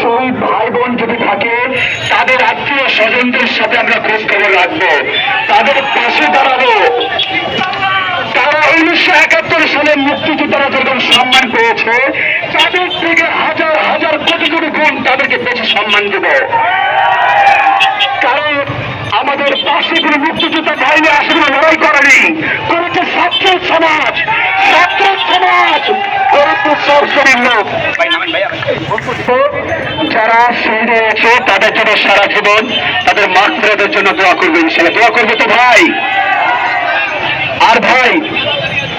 শহীদ ভাই বোন যদি থাকে তাদের আত্মীয় স্বজনদের সাথে আমরা খোঁজ খবর রাখব। তাদের পাশে দাঁড়াবো। তারা উনিশশো একাত্তর সালে মুক্তিযোদ্ধারা যখন সম্মান পেয়েছে তাদের থেকে হাজার হাজার কোটি কোটি গুণ তাদেরকে বেশি সম্মান দেব। কারণ আমাদের পাশে কোনো মুক্তিযোদ্ধা বাহিনী আসলে লড়াই করেনি। করেছে ছাত্র সমাজ ছাত্র সমাজ করেছে সব শ্রেণির লোক। যারা শহীদ হয়েছে তাদের জন্য সারা জীবন তাদের মাঠ জন্য দোয়া করবেন সেটা দোয়া করবে তো ভাই। আর ভাই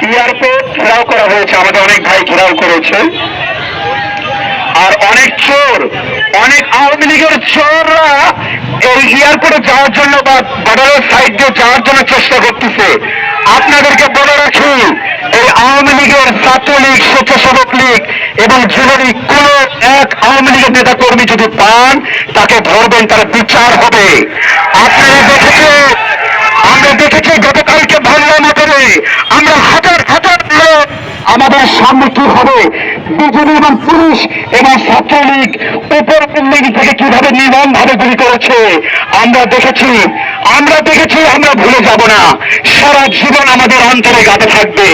এয়ারপোর্ট ঘেরাও করা হয়েছে। আমাদের অনেক ভাই ঘেরাও করেছে। আর অনেক চোর, অনেক আওয়ামী লীগের চোররা এই এয়ারপোর্টে যাওয়ার জন্য বা বর্ডারের সাইড দিয়ে যাওয়ার জন্য চেষ্টা করতেছে। আপনাদেরকে বলে রাখি, এই আওয়ামী লীগের ছাত্রলীগ, স্বেচ্ছাসেবক লীগ এবং যুবলীগ কোন আওয়ামী লীগের নেতা কর্মী যদি পান, তাকে ধরবেন, তার বিচার হবে। আপনারা দেখেছেন, আমরা দেখেছি গতকালকে ভাঙ্গামা করে আমরা হাজার হাজার লোক আমাদের কি হবে? বিজেপি এবং পুলিশ এবং ছাত্রলীগ উপর বিল্ডিং থেকে কীভাবে নির্মম ভাবে গুলি করেছে, আমরা দেখেছি। আমরা দেখেছি, আমরা ভুলে যাব না। সারা জীবন আমাদের অন্তরে গাঁথে থাকবে।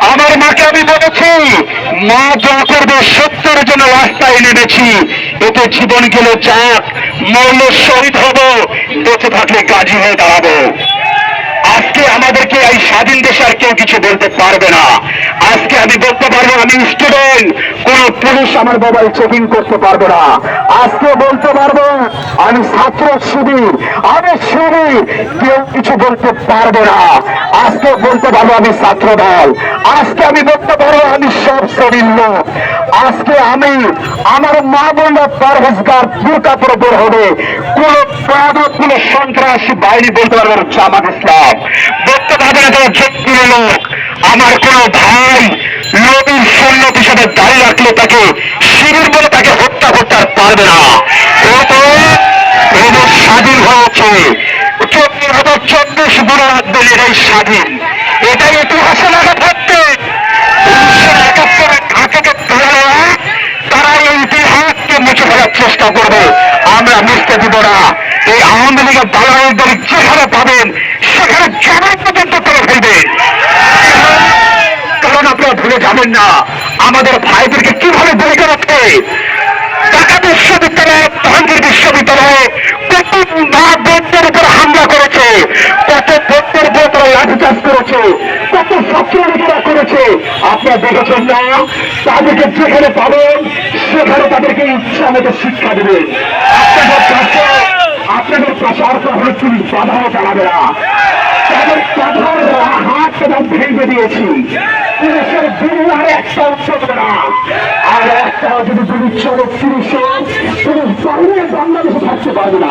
আমার মাকে আমি বলেছি, মা যা করবে সত্যের জন্য রাস্তায় নেমেছি। এতে জীবন গেলে যাক, মৌল শহীদ হব, বেঁচে থাকলে গাজী হয়ে দাঁড়াবো। স্বাধীন দেশে আর কেউ কিছু বলতে পারবে না। আজকে আমি বলতে পারব, আমি স্টুডেন্ট কোন পুলিশ আমার মোবাইল চেকিং করতে পারবে না। আজকে বলতে পারব, আমি ছাত্র শিবির, আমি শিবির, কেউ কিছু বলতে পারবে না। আজকে বলতে পারব, আমি ছাত্র দল। আজকে আমি বলতে পারব, আমি সব শ্রেণির লোক। আজকে আমি, আমার মা বোনরা পারহেজগার পরে বের হবে। কোন কোন সন্ত্রাসী বাইরে বলতে পারবে জামাত ইসলাম। বলতে পারবে না তারা যোগ্য লোক আমার কোন ভাই নবীর সৈন্য হিসাবে দাঁড়িয়ে রাখলে তাকে শিবির বলে তাকে হত্যা করতে আর পারবে না। ও স্বাধীন হয়েছে চব্বিশ হাজার চব্বিশ বুড়ো দলের এই স্বাধীন। এটাই ইতিহাসে লেখা থাকবে উনিশশো একাত্তরে ঢাকাকে তুলে নেওয়া তারা এই ইতিহাসকে মুছে ফেলার চেষ্টা করবে আমরা মুছতে দিব না এই আওয়ামী লীগের দালালদের যেখানে পাবেন সেখানে জবাব পর্যন্ত করে ফেলবেন কারণ আপনারা ভুলে যাবেন না আমাদের ভাইদেরকে কীভাবে গুলি করেছে ঢাকা বিশ্ববিদ্যালয়, জাহাঙ্গীর বিশ্ববিদ্যালয়ে কত মা বোনদের উপর হামলা করেছে? কত বোনদের উপর তারা লাঠিচার্জ করেছে? কত ছাত্রলীগেরা করেছে? আপনারা দেখেছেন না? তাদেরকে যেখানে পাবেন, সেখানে তাদেরকে ইচ্ছা মতো শিক্ষা দেবেন আপনাদের আপনাদের পাশে আর কখনো পুলিশ বাধাও চালাবে না। যদি তুমি চলে তিরিশে পুলিশ বাইরে বাংলাদেশে থাকতে পারবে না।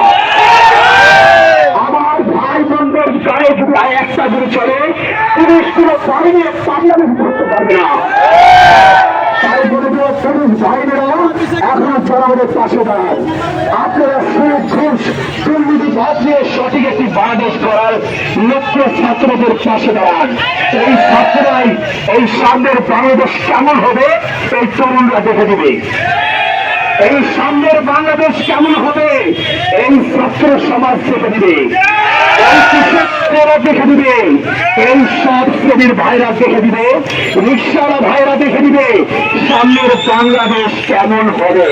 আমার ভাই বোনদের গায়ে যদি আয় একটা যদি চলে, পুলিশ কোনো বাইরে বাংলাদেশে থাকতে পারবে না। এই ছাত্ররাই সামনের বাংলাদেশ কেমন হবে, এই তরুণরা দেখে দিবে এই সামনের বাংলাদেশ কেমন হবে, এই ছাত্র সমাজ দেখে দিবে দেখে দিবে এই সব শ্রেণির ভাইরা দেখে দিবে রিক্সাওয়ালা ভাইরা দেখে দিবে সামনের বাংলাদেশ কেমন হবে?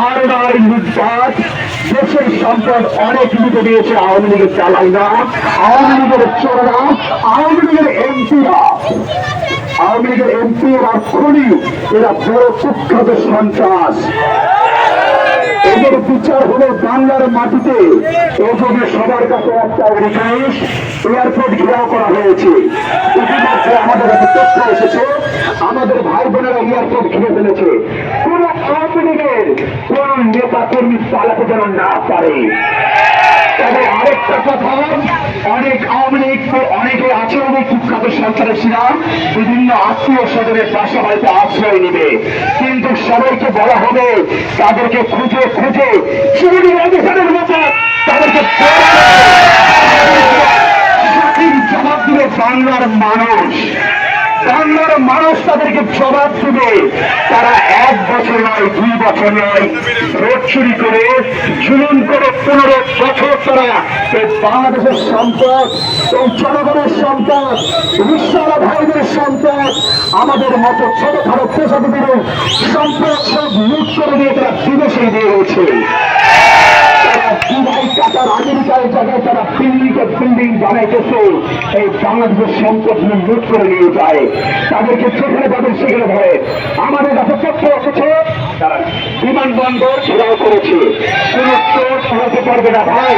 আর দেশের সম্পদ অনেক লুটে দিয়েছে আওয়ামী লীগের চালাইরা, আওয়ামী লীগের চোররা, আওয়ামী লীগের এমপিরা। আওয়ামী লীগের এমপি আর খুনি, এরা বড় কুখ্যাত সন্ত্রাস। এদের বিচার হলো বাংলার মাটিতে। এজন্য সবার কাছে একটা রিকোয়েস্ট এয়ারপোর্ট ঘেরাও করা হয়েছে। ইতিমধ্যে আমাদের কাছে তথ্য এসেছে। আমাদের ভাই বোনেরা এয়ারপোর্ট ঘিরে ফেলেছে। কোন আওয়ামী লীগের কোন নেতা, কর্মী পালাতে যেন না পারে। তবে আরেকটা কথা, অনেক আওয়ামী লীগ অনেকে আছে অনেক কুখ্যাত সন্ত্রাসীরা বিভিন্ন আত্মীয় স্বজনের পাশে হয়তো আশ্রয় নিবে। কিন্তু সবাইকে বলা হবে, তাদেরকে খুঁজে খুঁজে চুরির অধিকারের মতো তাদেরকে জবাব দিবে বাংলার মানুষ। বাংলার মানুষ তাদেরকে জবাব দেবে, তারা এক বছর নয়, দুই বছর নয়, ভোট চুরি করে, জুলুম করে পনেরো বছর তারা এই বাংলাদেশের সম্পদ এই জনগণের সম্পদ রিক্সাওয়ালা ভাইদের সম্পদ, আমাদের মতো ছোট ছোটখাটো পেশাদের সম্পদ সব লুট করে দিয়ে তারা বিদেশে দিয়ে রয়েছে। কাতার আমেরিকার জায়গায় তারা বিল্ডিং বিল্ডিং বানাইতেছে। এই বাংলাদেশের সম্পদ লুট করে নিয়ে যায়। তাদেরকে সেখানে তাদের সেখানে ধরে। আমাদের কাছে তথ্য এসেছে বিমানবন্দর ঘেরাও করেছে। কোন চোর সরাতে পারবে না ভাই।